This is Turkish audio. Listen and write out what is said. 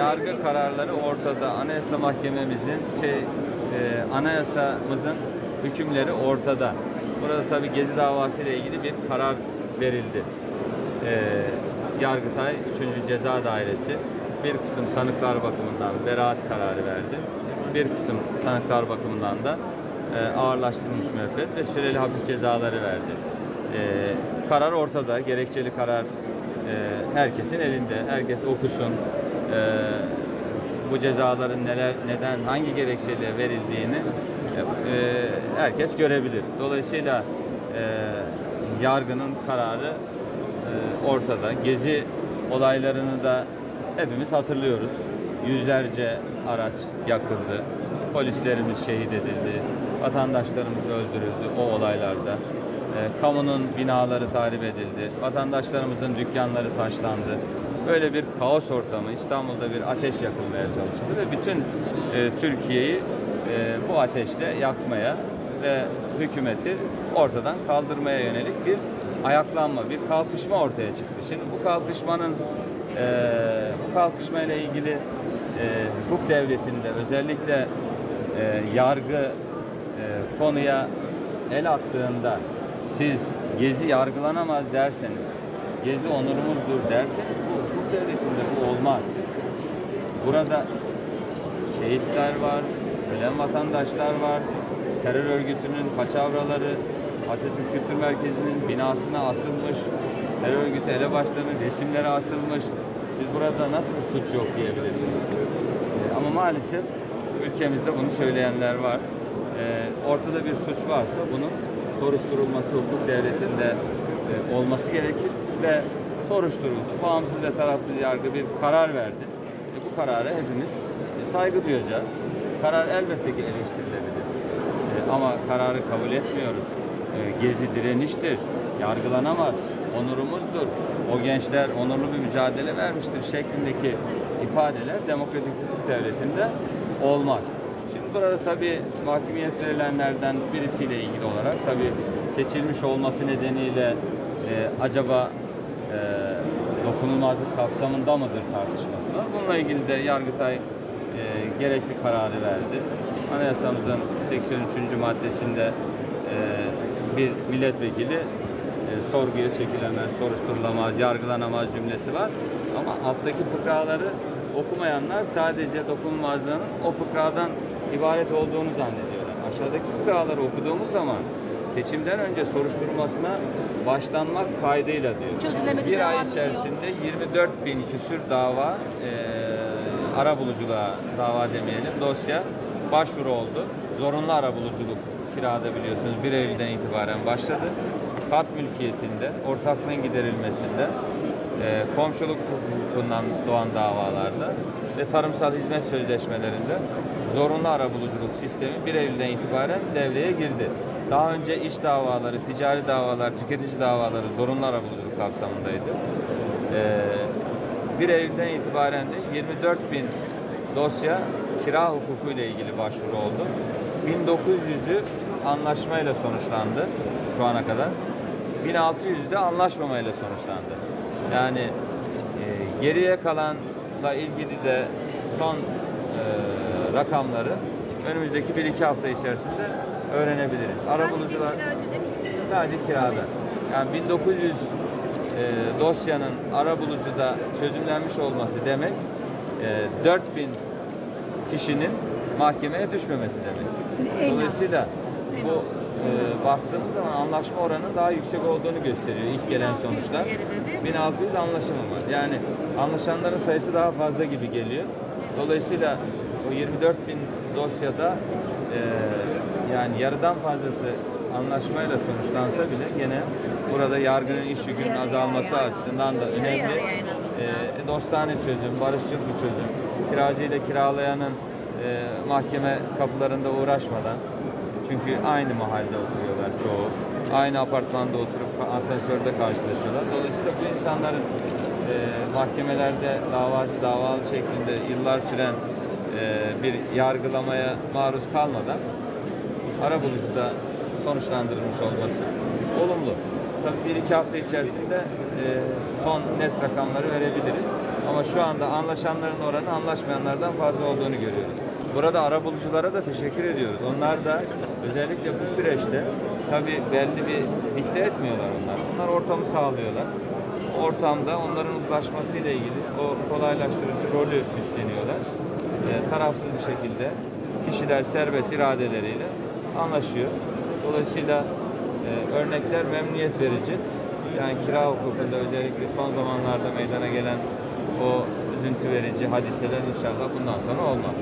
yargı kararları ortada. Anayasa Mahkememizin şey e, anayasamızın hükümleri ortada. Burada tabii Gezi davası ile ilgili bir karar verildi. E, Yargıtay 3. Ceza Dairesi bir kısım sanıklar bakımından beraat kararı verdi. Bir kısım sanıklar bakımından da e, ağırlaştırılmış müebbet ve süreli hapis cezaları verdi. E, karar ortada, gerekçeli karar e, herkesin elinde. Herkes okusun. E, bu cezaların neler, neden, hangi gerekçeyle verildiğini e, e, herkes görebilir. Dolayısıyla e, yargının kararı ortada. Gezi olaylarını da hepimiz hatırlıyoruz. Yüzlerce araç yakıldı. Polislerimiz şehit edildi. Vatandaşlarımız öldürüldü o olaylarda. E, kamunun binaları tahrip edildi. Vatandaşlarımızın dükkanları taşlandı. Böyle bir kaos ortamı İstanbul'da bir ateş yakılmaya çalışıldı ve bütün e, Türkiye'yi e, bu ateşle yakmaya ve hükümeti ortadan kaldırmaya yönelik bir ayaklanma, bir kalkışma ortaya çıktı. Şimdi bu kalkışmanın e, bu kalkışma ile ilgili e, hukuk devletinde özellikle e, yargı e, konuya el attığında siz gezi yargılanamaz derseniz, gezi onurumuzdur derseniz devletinde bu olmaz. Burada şehitler var, ölen vatandaşlar var, terör örgütünün paçavraları, Atatürk Kültür Merkezi'nin binasına asılmış, terör örgütü elebaşlarının resimleri asılmış. Siz burada nasıl suç yok diyebilirsiniz? Ee, ama maalesef ülkemizde bunu söyleyenler var. Ee, ortada bir suç varsa bunun soruşturulması hukuk devletinde e, olması gerekir ve soruşturuldu. Bağımsız ve tarafsız yargı bir karar verdi. E, bu karara hepimiz e, saygı duyacağız. Karar elbette ki eleştirilebilir. E, ama kararı kabul etmiyoruz. E, gezi direniştir, yargılanamaz, onurumuzdur. O gençler onurlu bir mücadele vermiştir şeklindeki ifadeler demokratik hukuk devletinde olmaz. Şimdi burada tabii mahkumiyet verilenlerden birisiyle ilgili olarak tabii seçilmiş olması nedeniyle e, acaba e, dokunulmazlık kapsamında mıdır tartışması var. Bununla ilgili de Yargıtay e, gerekli kararı verdi. Anayasamızın 83. maddesinde e, bir milletvekili e, sorguya çekilemez, soruşturulamaz, yargılanamaz cümlesi var. Ama alttaki fıkraları okumayanlar sadece dokunulmazlığın o fıkradan ibaret olduğunu zannediyorlar. Aşağıdaki fıkraları okuduğumuz zaman seçimden önce soruşturmasına başlanmak kaydıyla diyor. Çözülemedi, bir devam ay ediyor. içerisinde 24 bin küsür dava e, ara buluculuğa dava demeyelim dosya başvuru oldu. Zorunlu ara buluculuk kirada biliyorsunuz 1 Eylül'den itibaren başladı. Kat mülkiyetinde, ortaklığın giderilmesinde, e, komşuluk hukukundan doğan davalarda ve tarımsal hizmet sözleşmelerinde zorunlu ara buluculuk sistemi 1 Eylül'den itibaren devreye girdi. Daha önce iş davaları, ticari davalar, tüketici davaları zorunlu ara buluculuk kapsamındaydı. Ee, 1 Eylül'den itibaren de 24 bin dosya kira hukuku ile ilgili başvuru oldu. 1900'ü anlaşmayla sonuçlandı şu ana kadar. 1600'ü de anlaşmamayla sonuçlandı. Yani e, geriye kalanla ilgili de son e, rakamları önümüzdeki 1-2 hafta içerisinde öğrenebiliriz. Arabulucular sadece kirada. Yani 1900 e, dosyanın arabulucuda çözümlenmiş olması demek e, 4000 kişinin mahkemeye düşmemesi demek. Dolayısıyla bu az. E, baktığımız zaman anlaşma oranının daha yüksek olduğunu gösteriyor ilk gelen 1600 sonuçlar. diğeri dedi. 1600 anlaşamama. Yani anlaşanların sayısı daha fazla gibi geliyor. Dolayısıyla o 24 bin dosyada e, yani yarıdan fazlası anlaşmayla sonuçlansa bile gene burada yargının iş yükünün azalması açısından da önemli. E, dostane çözüm, barışçıl bir çözüm. Kiracı ile kiralayanın e, mahkeme kapılarında uğraşmadan çünkü aynı mahallede oturuyorlar çoğu. Aynı apartmanda oturup asansörde karşılaşıyorlar. Dolayısıyla bu insanların e, mahkemelerde davacı davalı şeklinde yıllar süren e, bir yargılamaya maruz kalmadan arabulucuda sonuçlandırılmış olması olumlu. Tabii bir iki hafta içerisinde e, son net rakamları verebiliriz. Ama şu anda anlaşanların oranı anlaşmayanlardan fazla olduğunu görüyoruz. Burada arabuluculara da teşekkür ediyoruz. Onlar da özellikle bu süreçte tabii belli bir dikte etmiyorlar onlar. Onlar ortamı sağlıyorlar. Ortamda onların uzlaşmasıyla ilgili o kolaylaştırıcı rolü üstleniyorlar. E, tarafsız bir şekilde kişiler serbest iradeleriyle anlaşıyor. Dolayısıyla e, örnekler memnuniyet verici. Yani kira hukukunda özellikle son zamanlarda meydana gelen o üzüntü verici hadiseler inşallah bundan sonra olmaz.